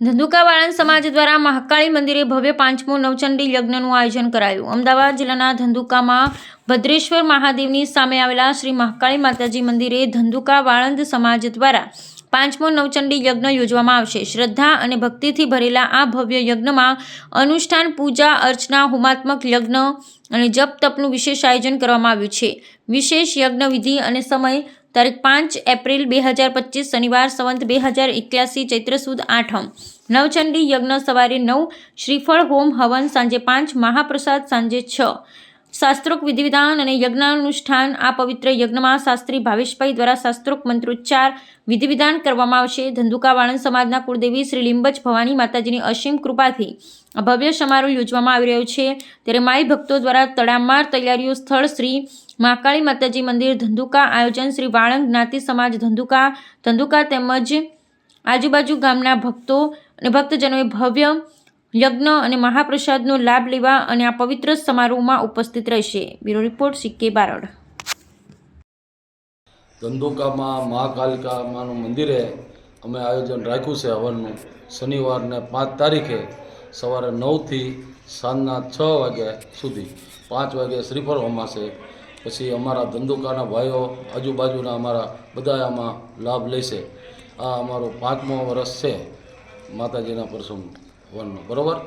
ધંધુકા વાળંદ સમાજ દ્વારા મહાકાળી મંદિરે ભવ્ય પાંચમો નવચંડી યજ્ઞનું આયોજન કરાયું. અમદાવાદ જિલ્લાના ધંધુકામાં ભદ્રેશ્વર મહાદેવની સામે આવેલા શ્રી મહાકાળી માતાજી મંદિરે ધંધુકા વાળંદ સમાજ દ્વારા પાંચમો નવચંડી યજ્ઞ યોજવામાં આવશે. શ્રદ્ધા અને ભક્તિથી ભરેલા આ ભવ્ય યજ્ઞમાં અનુષ્ઠાન, પૂજા, અર્ચના, હોમાત્મક યજ્ઞ અને જપ તપનું વિશેષ આયોજન કરવામાં આવ્યું છે. વિશેષ યજ્ઞ વિધિ અને સમય, તારીખ પાંચ એપ્રિલ બે હજાર પચીસ, શનિવાર સંવંત બે હજાર એક્યાસી, ચૈત્ર સુદ આઠમ. નવચંડી યજ્ઞ સવારે નવ, શ્રીફળ, હોમ, હવન સાંજે પાંચ, મહાપ્રસાદ સાંજે છ. શાસ્ત્રોક્ત વિધિવિધાન અને યજ્ઞાનુષ્ઠાન. આ પવિત્ર યજ્ઞમાં શાસ્ત્રી ભાવેશભાઈ દ્વારા શાસ્ત્રોક્ત મંત્રોચ્ચાર વિધિવિધાન કરવામાં આવશે. ધંધુકા વાણંદ સમાજના કુળદેવી શ્રી લીંબજ ભવાની માતાજીની અસીમ કૃપાથી આ ભવ્ય સમારોહ યોજવામાં આવી રહ્યો છે. ત્યારે માઈ ભક્તો દ્વારા તડામાર તૈયારીઓ સ્થળ શ્રી મહાકાળી માતાજી મંદિર ધંધુકા આયોજન શ્રી વાળંદ જ્ઞાતિ સમાજ ધંધુકા ધંધુકા તેમજ આજુબાજુ ગામના ભક્તો અને ભક્તજનોએ ભવ્ય યજ્ઞ અને મહાપ્રસાદનો લાભ લેવા અને આ પવિત્ર સમારોહમાં ઉપસ્થિત રહેશે. બ્યુરો રિપોર્ટ સિક્કે બારડ. ધંધુકામાં મહાકાલિકામાનું મંદિરે અમે આયોજન રાખ્યું છે હવનનું. શનિવારને પાંચ તારીખે સવારે નવથી સાંજના છ વાગ્યા સુધી. પાંચ વાગે શ્રીફળ હોમાશે. પછી અમારા ધંધુકાના ભાઈઓ આજુબાજુના અમારા બધા આમાં લાભ લેશે. આ અમારો પાંચમો વર્ષ છે માતાજીના પ્રસંગ. Bueno, Grover.